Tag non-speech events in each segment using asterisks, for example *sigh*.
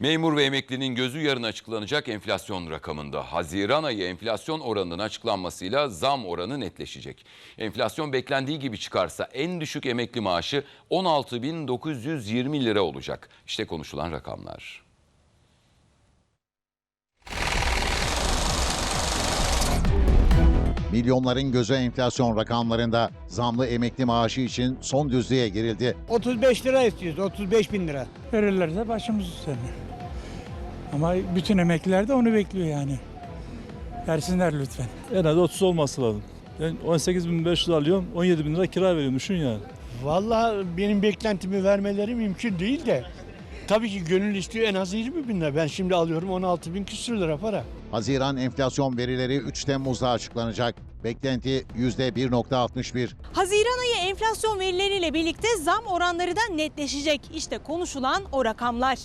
Memur ve emeklinin gözü yarın açıklanacak enflasyon rakamında. Haziran ayı enflasyon oranının açıklanmasıyla zam oranı netleşecek. Enflasyon beklendiği gibi çıkarsa en düşük emekli maaşı 16.920 lira olacak. İşte konuşulan rakamlar. Milyonların gözü enflasyon rakamlarında zamlı emekli maaşı için son düzlüğe girildi. 35 lira istiyoruz, 35 bin lira. verirlerse başımız üstüne. Ama bütün emekliler de onu bekliyor yani. Versinler lütfen. En az 30 olması lazım. Ben 18.500 alıyorum, 17 bin lira kira veriyorum düşün yani. Vallahi benim beklentimi vermeleri mümkün değil de. Tabii ki gönül istiyor en az 20 bin lira. Ben şimdi alıyorum 16 bin küsür lira para. Haziran enflasyon verileri 3 Temmuz'da açıklanacak. Beklenti %1.61. Haziran ayı enflasyon verileriyle birlikte zam oranları da netleşecek. İşte konuşulan o rakamlar.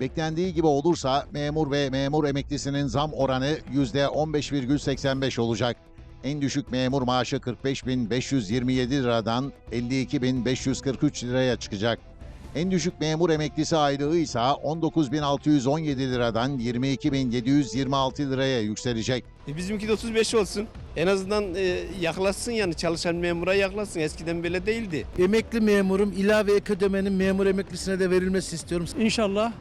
Beklendiği gibi olursa memur ve memur emeklisinin zam oranı %15,85 olacak. En düşük memur maaşı 45.527 liradan 52.543 liraya çıkacak. En düşük memur emeklisi aylığı ise 19.617 liradan 22.726 liraya yükselecek. E, Bizimki de 35 olsun. En azından e, yaklaşsın yani çalışan memura yaklaşsın. Eskiden böyle değildi. Emekli memurum ilave ek ödemenin memur emeklisine de verilmesi istiyorum. İnşallah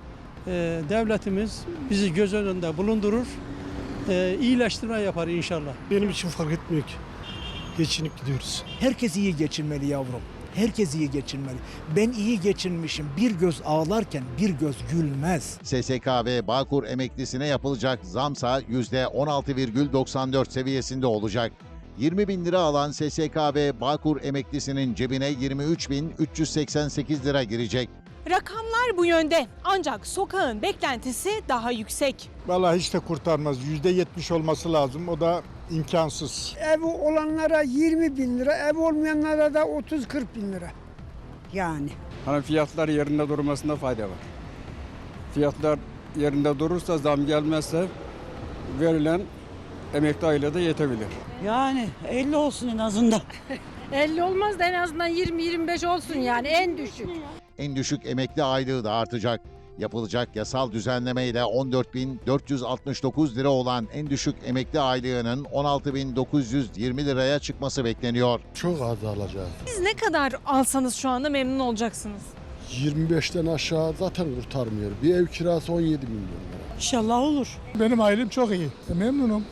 e, devletimiz bizi göz önünde bulundurur, e, iyileştirme yapar inşallah. Benim için fark etmiyor ki. Geçinip gidiyoruz. Herkes iyi geçinmeli yavrum. Herkes iyi geçinmeli. Ben iyi geçinmişim. Bir göz ağlarken bir göz gülmez. SSK ve Bağkur emeklisine yapılacak zamsa %16,94 seviyesinde olacak. 20 bin lira alan SSK ve Bağkur emeklisinin cebine 23.388 lira girecek. Rakamlar bu yönde ancak sokağın beklentisi daha yüksek. Vallahi hiç de kurtarmaz. Yüzde yetmiş olması lazım. O da imkansız. Ev olanlara 20 bin lira, ev olmayanlara da 30-40 bin lira. Yani. Hani fiyatlar yerinde durmasında fayda var. Fiyatlar yerinde durursa zam gelmezse verilen emekli aile de yetebilir. Yani 50 olsun en azından. *laughs* 50 olmaz da en azından 20-25 olsun yani en düşük. En düşük emekli aylığı da artacak. Yapılacak yasal düzenlemeyle 14.469 lira olan en düşük emekli aylığının 16.920 liraya çıkması bekleniyor. Çok az alacağız. Siz ne kadar alsanız şu anda memnun olacaksınız? 25'ten aşağı zaten kurtarmıyor. Bir ev kirası 17 milyon lira. İnşallah olur. Benim ailem çok iyi. Memnunum.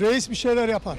Reis bir şeyler yapar.